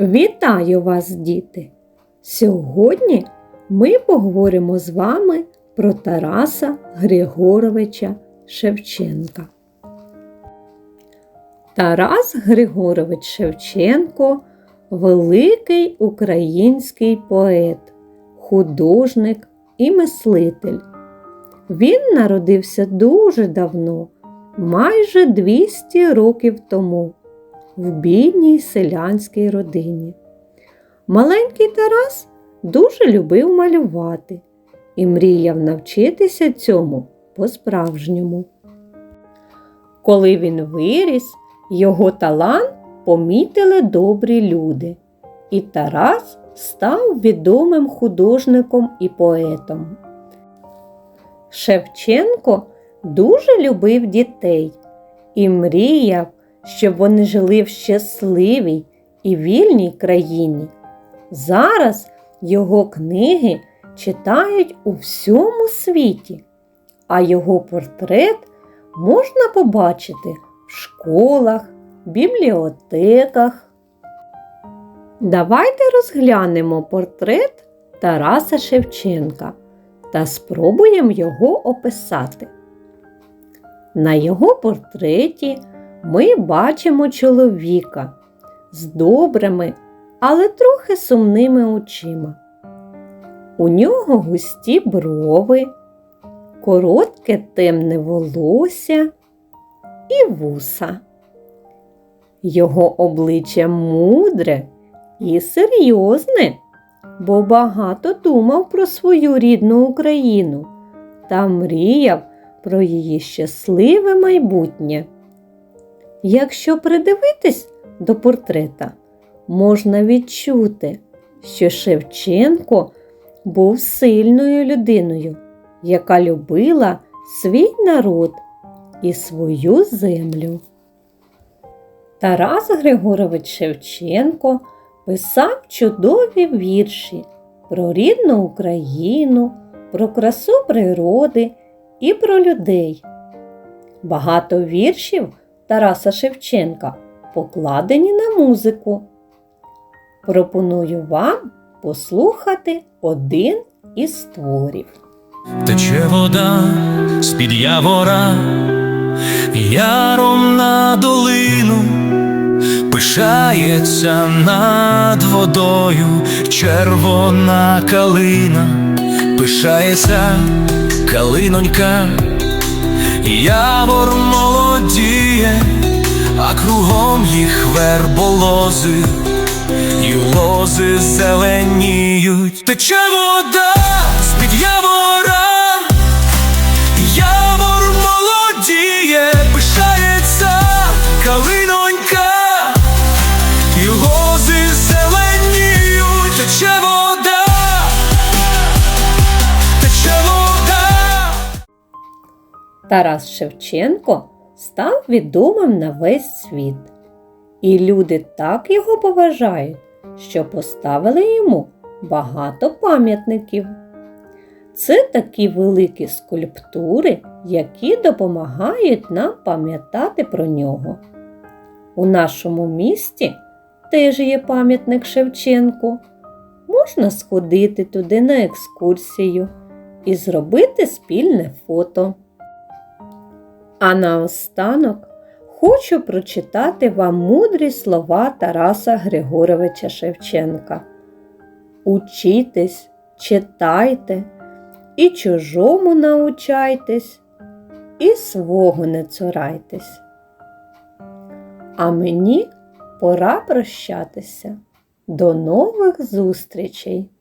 Вітаю вас, діти! Сьогодні ми поговоримо з вами про Тараса Григоровича Шевченка. Тарас Григорович Шевченко великий український поет, художник і мислитель. Він народився дуже давно, майже 200 років тому, в бідній селянській родині. Маленький Тарас дуже любив малювати і мріяв навчитися цьому по-справжньому. Коли він виріс, його талант помітили добрі люди, і Тарас став відомим художником і поетом. Шевченко дуже любив дітей і мріяв, щоб вони жили в щасливій і вільній країні. Зараз його книги читають у всьому світі, а його портрет можна побачити в школах, бібліотеках. Давайте розглянемо портрет Тараса Шевченка та спробуємо його описати. На його портреті ми бачимо чоловіка з добрими, але трохи сумними очима. У нього густі брови, коротке темне волосся і вуса. Його обличчя мудре і серйозне, бо багато думав про свою рідну Україну та мріяв про її щасливе майбутнє. Якщо придивитись до портрета, можна відчути, що Шевченко був сильною людиною, яка любила свій народ і свою землю. Тарас Григорович Шевченко писав чудові вірші про рідну Україну, про красу природи і про людей. Багато віршів Тараса Шевченка покладені на музику. Пропоную вам послухати один із творів. Тече вода з-під явора, яром на долину, пишається над водою червона калина, пишається калинонька, явор молодіє, а кругом їх верболози, і лози зеленіють. Тече вода Тарас Шевченко став відомим на весь світ. І люди так його поважають, що поставили йому багато пам'ятників. Це такі великі скульптури, які допомагають нам пам'ятати про нього. У нашому місті теж є пам'ятник Шевченку. Можна сходити туди на екскурсію і зробити спільне фото. А наостанок хочу прочитати вам мудрі слова Тараса Григоровича Шевченка. Учітесь, читайте, і чужому научайтесь, і свого не цурайтесь. А мені пора прощатися. До нових зустрічей!